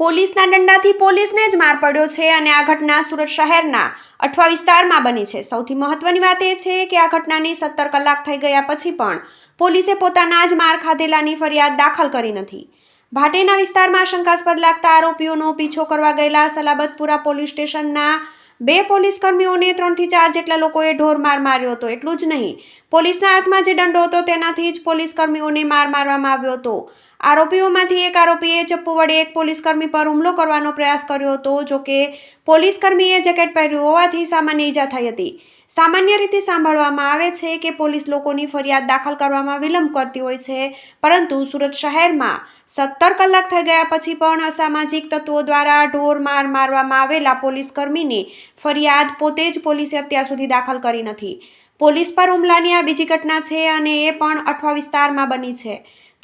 પોલીસના દંડાથી પોલીસને જ માર પડ્યો છે અને આ ઘટના સુરત શહેરના અઠવા વિસ્તારમાં બની છે. સૌથી મહત્વની વાત એ છે કે આ ઘટનાની સત્તર કલાક થઈ ગયા પછી પણ પોલીસે પોતાના જ માર ખાધેલાની ફરિયાદ દાખલ કરી નથી. ભાટેના વિસ્તારમાં શંકાસ્પદ લાગતા આરોપીઓનો પીછો કરવા ગયેલા સલાબતપુરા પોલીસ સ્ટેશનના બે પોલીસ કર્મીઓને ત્રણથી ચાર જેટલા લોકોએ ઢોર માર માર્યો હતો, એટલું જ નહીં. પોલીસના હાથમાં જે દંડો હતો, તેનાથી જ પોલીસ કર્મીઓને માર મારવામાં આવ્યો હતો. આરોપીઓમાંથી એક આરોપીએ ચપ્પુ વડે એક પોલીસ કર્મી પર હુમલો કરવાનો પ્રયાસ કર્યો હતો, જોકે પોલીસ કર્મીએ જેકેટ પહેર્યું હોવાથી સામાન્ય ઈજા થઈ હતી. સામાન્ય રીતે સાંભળવામાં આવે છે કે પોલીસ લોકોની ફરિયાદ દાખલ કરવામાં વિલંબ કરતી હોય છે, પરંતુ સુરત શહેરમાં સત્તર કલાક થઈ ગયા પછી પણ અસામાજિક તત્વો દ્વારા ઢોર માર મારવામાં આવેલા પોલીસ કર્મીની ફરિયાદ પોતે જ પોલીસે અત્યાર સુધી દાખલ કરી નથી. પોલીસ પર હુમલાની આ બીજી ઘટના છે અને એ પણ અઠવા વિસ્તારમાં બની છે.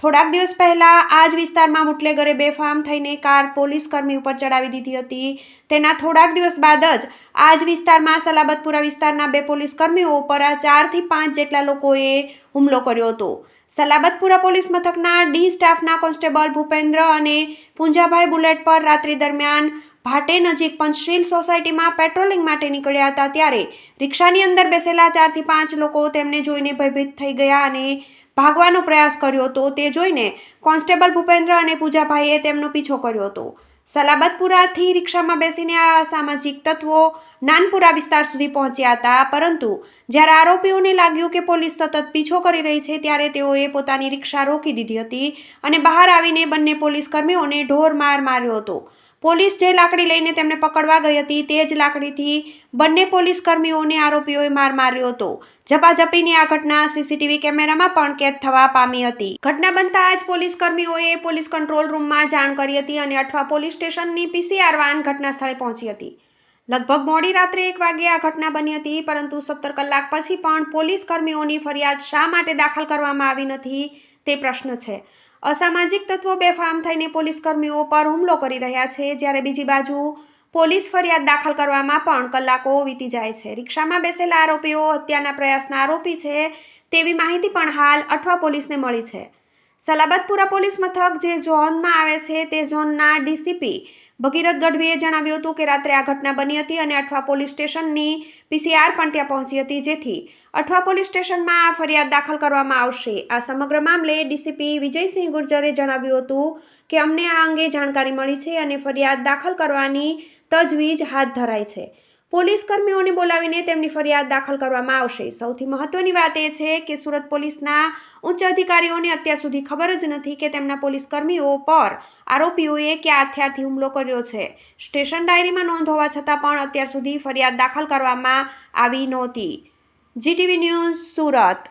થોડાક દિવસ પહેલાં આ જ વિસ્તારમાં મુટલેગરે બેફામ થઈને કાર પોલીસ કર્મી ઉપર ચડાવી દીધી હતી. તેના થોડાક દિવસ બાદ જ આ જ વિસ્તારમાં સલાબતપુરા વિસ્તારના બે પોલીસ કર્મીઓ ઉપર ચારથી પાંચ જેટલા લોકોએ હુમલો કર્યો હતો. સલાબતપુરા પોલીસ મથકના ડી સ્ટાફના કોન્સ્ટેબલ ભૂપેન્દ્ર અને પૂંજાભાઈ બુલેટ પર રાત્રિ દરમિયાન ભાટે નજીક પંચશીલ સોસાયટીમાં પેટ્રોલિંગ માટે નીકળ્યા હતા ત્યારે રિક્ષાની અંદર બેસેલા ચારથી પાંચ લોકો તેમને જોઈને ભયભીત થઈ ગયા અને ભાગવાનો પ્રયાસ કર્યો હતો. તે જોઈને કોન્સ્ટેબલ ભૂપેન્દ્ર અને પૂજાભાઈએ તેમનો પીછો કર્યો હતો. સલાબતપુરાથી રિક્ષામાં બેસીને આ સામાજિક તત્વો નાનપુરા વિસ્તાર સુધી પહોંચ્યા હતા. પરંતુ જ્યારે આરોપીઓને લાગ્યું કે પોલીસ સતત પીછો કરી રહી છે, ત્યારે તેઓએ પોતાની રિક્ષા રોકી દીધી હતી અને બહાર આવીને બંને પોલીસ કર્મીઓને ઢોર માર માર્યો હતો. પોલીસ જે લાકડી લઈને તેમને પકડવા ગઈ હતી તે જ લાકડીથી બંને પોલીસ કર્મીઓને આરોપીઓએ માર માર્યો હતો. ઝપાઝપીની આ ઘટના સીસીટીવી કેમેરામાં પણ કેદ થવા પામી હતી. ઘટના બનતા જ પોલીસ કર્મીઓએ પોલીસ કંટ્રોલ રૂમમાં જાણ કરી હતી અને અઠવા પોલીસ સ્ટેશનની પીસીઆર વાન ઘટના સ્થળે પહોંચી હતી. લગભગ મોડી રાત્રે એક વાગે આ ઘટના બની હતી, પરંતુ સત્તર કલાક પછી પણ પોલીસ કર્મીઓની ફરિયાદ શા માટે દાખલ કરવામાં આવી નથી તે પ્રશ્ન છે. અસામાજિક તત્વો બેફામ થઈને પોલીસ કર્મીઓ પર હુમલો કરી રહ્યા છે, જ્યારે બીજી બાજુ પોલીસ ફરિયાદ દાખલ કરવામાં પણ કલાકો વીતી જાય છે. રિક્ષામાં બેસેલા આરોપીઓ હત્યાના પ્રયાસના આરોપી છે તેવી માહિતી પણ હાલ અઠવા પોલીસને મળી છે. સલાબતપુરા પોલીસ મથક જે ઝોનમાં આવે છે તે ઝોનના ડીસીપી ભગીરથ ગઢવીએ જણાવ્યું હતું કે રાત્રે આ ઘટના બની હતી અને અઠવા પોલીસ સ્ટેશનની પીસીઆર પણ ત્યાં પહોંચી હતી. જેથી અઠવા પોલીસ સ્ટેશનમાં આ ફરિયાદ દાખલ કરવામાં આવશે. આ સમગ્ર મામલે ડીસીપી વિજયસિંહ ગુર્જરે જણાવ્યું હતું કે અમને આ અંગે જાણકારી મળી છે અને ફરિયાદ દાખલ કરવાની તજવીજ હાથ ધરાઈ છે. પોલીસ કર્મીઓને બોલાવીને તેમની ફરિયાદ દાખલ કરવામાં આવશે. સૌથી મહત્વની વાત એ છે કે સુરત પોલીસના ઉચ્ચ અધિકારીઓને અત્યાર સુધી ખબર જ નથી કે તેમના પોલીસ કર્મીઓ પર આરોપીઓએ ક્યાં હથિયારથી હુમલો કર્યો છે. સ્ટેશન ડાયરીમાં નોંધ હોવા છતાં પણ અત્યાર સુધી ફરિયાદ દાખલ કરવામાં આવી નહોતી. GTV news Surat.